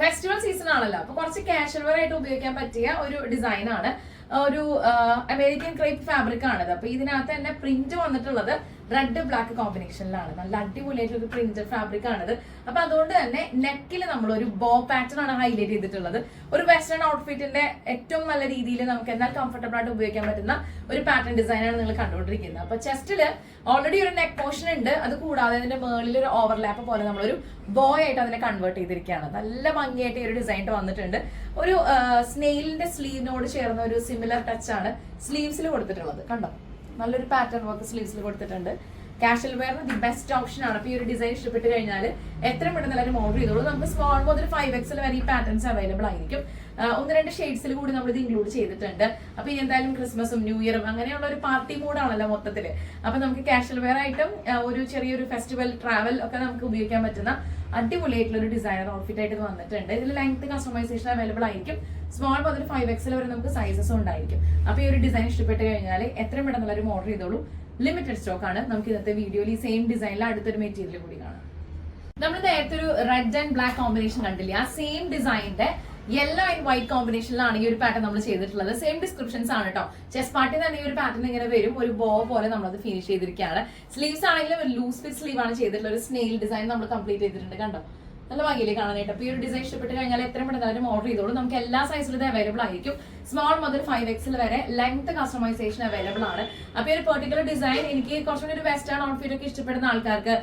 Festival season ആണല്ലോ. അപ്പൊ കുറച്ച് കാഷ്വൽ ആയിട്ട് ഉപയോഗിക്കാൻ പറ്റിയ ഒരു ഡിസൈൻ ആണ്. ഒരു അമേരിക്കൻ ക്രേപ്പ് ഫാബ്രിക് ആണിത്. അപ്പൊ ഇതിനകത്ത് തന്നെ പ്രിന്റ് വന്നിട്ടുള്ളത് റെഡ് ബ്ലാക്ക് കോമ്പിനേഷനിലാണ് നല്ല അടിപൊളിയായിട്ടുള്ള ഒരു പ്രിന്റഡ് ഫാബ്രിക് ആണത്. അപ്പൊ അതുകൊണ്ട് തന്നെ നെക്കിൽ നമ്മൾ ഒരു ബോ പാറ്റേൺ ആണ് ഹൈലൈറ്റ് ചെയ്തിട്ടുള്ളത്. ഒരു വെസ്റ്റേൺ ഔട്ട്ഫിറ്റിന്റെ ഏറ്റവും നല്ല രീതിയിൽ നമുക്ക് എന്നാൽ കംഫർട്ടബിൾ ആയിട്ട് ഉപയോഗിക്കാൻ പറ്റുന്ന ഒരു പാറ്റേൺ ഡിസൈൻ ആണ് നിങ്ങൾ കണ്ടുകൊണ്ടിരിക്കുന്നത്. അപ്പൊ ചെസ്റ്റിൽ ഓൾറെഡി ഒരു നെക്ക് പോർഷൻ ഉണ്ട്. അത് കൂടാതെ അതിന്റെ മേളിൽ ഒരു ഓവർലാപ്പ് പോലെ നമ്മളൊരു ബോ ആയിട്ട് അതിനെ കൺവേർട്ട് ചെയ്തിരിക്കുകയാണ്. നല്ല ഭംഗിയായിട്ട് ഈ ഒരു ഡിസൈൻ വന്നിട്ടുണ്ട്. ഒരു സ്നെയിലിന്റെ സ്ലീവിനോട് ചേർന്ന ഒരു സിമിലർ ടച്ച് ആണ് സ്ലീവ്സിൽ കൊടുത്തിട്ടുള്ളത്. കണ്ടോ? നല്ലൊരു പാറ്റേൺ വർക്ക് സ്ലീവ്സിൽ കൊടുത്തിട്ടുണ്ട്. കാഷ്വൽ വെയറിന് ദി ബെസ്റ്റ് ഓപ്ഷൻ ആണ്. അപ്പൊ ഈ ഒരു ഡിസൈൻ ഇഷ്ടപ്പെട്ട് കഴിഞ്ഞാൽ എത്ര പെട്ടെന്ന് എല്ലാവരും ഓർഡർ ചെയ്തോളൂ. നമുക്ക് സ്മോൾ മുതൽ ഫൈവ് എക്സൽ വരെ ഈ പാറ്റേൺസ് അവൈലബിൾ ആയിരിക്കും. ഒന്ന് രണ്ട് ഷെയ്ഡ്സിൽ കൂടി നമ്മൾ ഇത് ഇൻക്ലൂഡ് ചെയ്തിട്ടുണ്ട്. അപ്പൊ എന്തായാലും ക്രിസ്മസും ന്യൂ ഇയറും അങ്ങനെയുള്ള ഒരു പാർട്ടി മൂഡാണല്ലോ മൊത്തത്തിൽ അപ്പൊ നമുക്ക് കാഷ്വൽ വെയർ ആയിട്ടും ഒരു ചെറിയൊരു ഫെസ്റ്റിവൽ ട്രാവൽ ഒക്കെ നമുക്ക് ഉപയോഗിക്കാൻ പറ്റുന്ന അടിപൊളിയായിട്ടുള്ള ഒരു ഡിസൈനർ ഔട്ട്ഫിറ്റ് ആയിട്ട് വന്നിട്ടുണ്ട്. ഇതിൽ ലെങ്ത് കസ്റ്റമൈസേഷൻ അവൈലബിൾ ആയിരിക്കും. സ്മോൾ മുതൽ ഫൈവ് എക്സൽ വരെ നമുക്ക് സൈസസ് ഉണ്ടായിരിക്കും. അപ്പൊ ഈ ഒരു ഡിസൈൻ ഇഷ്ടപ്പെട്ട് കഴിഞ്ഞാൽ എത്രയും പെട്ടെന്ന് എല്ലാവരും ഓർഡർ ചെയ്തോളൂ. ലിമിറ്റഡ് സ്റ്റോക്ക് ആണ്. നമുക്ക് ഇന്നത്തെ വീഡിയോയിൽ ഈ സെയിം ഡിസൈനിൽ അടുത്തൊരു മെറ്റീരിയൽ കൂടി കാണാം. നമ്മൾ നേരത്തെ ഒരു റെഡ് ആൻഡ് ബ്ലാക്ക് കോമ്പിനേഷൻ കണ്ടില്ലേ? ആ സെയിം ഡിസൈനിന്റെ യെല്ലോ ആൻഡ് വൈറ്റ് കോമ്പിനേഷനിലാണ് ഈ ഒരു പാറ്റേൺ നമ്മൾ ചെയ്തിട്ടുള്ളത്. സെയിം ഡിസ്ക്രിപ്ഷൻസ് ആണ് കേട്ടോ ചെസ് പാർട്ടി തന്നെ ഈ ഒരു പാറ്റേൺ ഇങ്ങനെ വരും. ഒരു ബോ പോലെ നമ്മളത് ഫിനിഷ് ചെയ്തിരിക്കുകയാണ്. സ്ലീവ്സ് ആണെങ്കിലും ഒരു ലൂസ് ഫിറ്റ് സ്ലീവ് ആണ് ചെയ്തിട്ടുള്ളത് ഒരു സ്നെയിൽ ഡിസൈൻ നമ്മൾ കംപ്ലീറ്റ് ചെയ്തിട്ടുണ്ട്. കണ്ടോ? നല്ല ഭംഗിയില്ലേ കാണാനായിട്ട് അപ്പൊ ഈ ഒരു ഡിസൈൻ ഇഷ്ടപ്പെട്ട് കഴിഞ്ഞാൽ എത്രയും പെട്ടെന്ന് ഓർഡർ ചെയ്തോളൂ. നമുക്ക് എല്ലാ സൈസിലും ഇത് അവൈലബിൾ ആയിരിക്കും. സ്മോൾ മുതൽ ഫൈവ് എക്സിൽ വരെ ലെങ്ത് കസ്റ്റമൈസേഷൻ അവൈലബിൾ ആണ്. അപ്പൊ ഈ ഒരു പെർട്ടിക്കുലർ ഡിസൈൻ എനിക്ക് കുറച്ചുകൂടി ഒരു വെസ്റ്റേൺ ഔട്ട്ഫിറ്റ് ഒക്കെ ഇഷ്ടപ്പെടുന്ന ആൾക്കാർക്ക്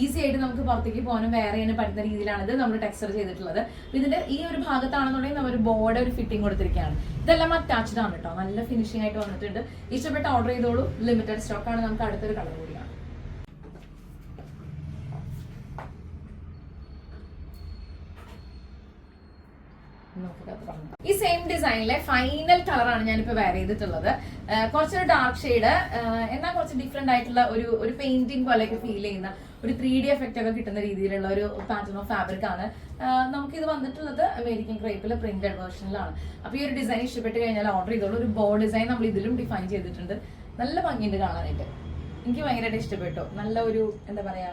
ഈസി ആയിട്ട് നമുക്ക് പുറത്തേക്ക് പോകാനും വേറെ ചെയ്യാനും പറ്റുന്ന രീതിയിലാണ് ഇത് നമ്മൾ ടെക്സ്ചർ ചെയ്തിട്ടുള്ളത് ഇതിന്റെ ഈ ഒരു ഭാഗത്താണെന്നുണ്ടെങ്കിൽ നമ്മൾ ഒരു ബോർഡ് ഒരു ഫിറ്റിംഗ് കൊടുത്തിരിക്കുകയാണ്. ഇതെല്ലാം അറ്റാച്ച്ഡ് ആണ് കേട്ടോ. നല്ല ഫിനിഷിംഗ് ആയിട്ട് വന്നിട്ടുണ്ട്. ഇഷ്ടപ്പെട്ട ഓർഡർ ചെയ്തോളൂ. ലിമിറ്റഡ് സ്റ്റോക്ക് ആണ്. നമുക്ക് അടുത്തൊരു കളർ കൂടിയാണ് ഈ സെയിം ഡിസൈനിലെ ഫൈനൽ കളറാണ് ഞാനിപ്പോ വെയർ ചെയ്തിട്ടുള്ളത്. കുറച്ചൊരു ഡാർക്ക് ഷെയ്ഡ് എന്നാൽ കുറച്ച് ഡിഫറെന്റ് ആയിട്ടുള്ള ഒരു ഒരു പെയിന്റിംഗ് പോലെയൊക്കെ ഫീൽ ചെയ്യുന്ന ഒരു ത്രീ ഡി എഫക്റ്റ് ഒക്കെ കിട്ടുന്ന രീതിയിലുള്ള ഒരു പാറ്റേൺ ഓഫ് ഫാബ്രിക് ആണ്. നമുക്ക് നമുക്കിത് വന്നിട്ടുള്ളത് അമേരിക്കൻ ക്രേപ്പിൽ പ്രിന്റഡ് വേർഷനിലാണ് അപ്പൊ ഈ ഒരു ഡിസൈൻ ഇഷ്ടപ്പെട്ട് കഴിഞ്ഞാൽ ഓർഡർ ചെയ്തോളൂ. ഒരു ബോ ഡിസൈൻ നമ്മൾ ഇതിലും ഡിഫൈൻ ചെയ്തിട്ടുണ്ട്. നല്ല ഭംഗിയുണ്ട് കാണാനായിട്ട്. എനിക്ക് ഭയങ്കരമായിട്ട് ഇഷ്ടപ്പെട്ടു. നല്ല ഒരു എന്താ പറയാ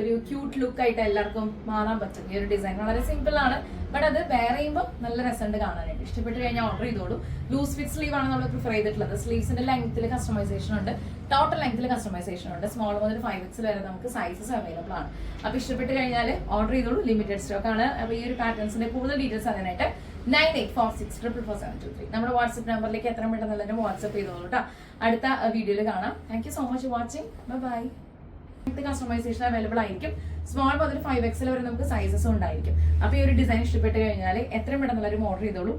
ഒരു ക്യൂട്ട് ലുക്ക് ആയിട്ട് എല്ലാവർക്കും മാറാൻ പറ്റും. ഈ ഒരു ഡിസൈൻ വളരെ സിമ്പിൾ ആണ്. ബട്ട് അത് വെയർ ചെയ്യുമ്പോൾ നല്ല രസമുണ്ട് കാണാനായിട്ട്. ഇഷ്ടപ്പെട്ട് കഴിഞ്ഞാൽ ഓർഡർ ചെയ്തോളൂ. ലൂസ് ഫിറ്റ് സ്ലീവ് ആണ് നമ്മൾ പ്രിഫർ ചെയ്തിട്ടുള്ളത്. സ്ലീവ്സിന്റെ ലെങ്ത്തിൽ കസ്റ്റമൈസേഷൻ ഉണ്ട്. ടോട്ടൽ ലെങ്ത്തിൽ കസ്റ്റമൈസേഷൻ ഉണ്ട്. സ്മോൾ മുതൽ ഫൈവ് എക്സ് വരെ നമുക്ക് സൈസസ് അവൈലബിൾ ആണ്. അപ്പൊ ഇഷ്ടപ്പെട്ട് കഴിഞ്ഞാൽ ഓർഡർ ചെയ്തോളൂ. ലിമിറ്റഡ് സ്റ്റോക്ക് ആണ്. അപ്പൊ ഈ ഒരു പാറ്റേൺസിന്റെ കൂടുതൽ ഡീറ്റെയിൽസ് അറിയാനായിട്ട് nine eight four six triple four seven two three നമ്മുടെ വാട്സ്ആപ്പ് നമ്പറിലേക്ക് എത്ര പെട്ടെന്ന് എല്ലാവരും വാട്സ്ആപ്പ് ചെയ്തോളൂ കേട്ടോ അടുത്ത വീഡിയോയിൽ കാണാം. Thank you so much watching bye customisation available ആയിരിക്കും. സ്മോൾ മുതൽ ഫൈവ് എക്സൽ വരെ നമുക്ക് സൈസസ് ഉണ്ടായിരിക്കും. അപ്പൊ ഈ ഒരു ഡിസൈൻ ഇഷ്ടപ്പെട്ട് കഴിഞ്ഞാൽ എത്രയും പെട്ടെന്നുള്ള ഒരു ഓർഡർ ചെയ്തോളൂ.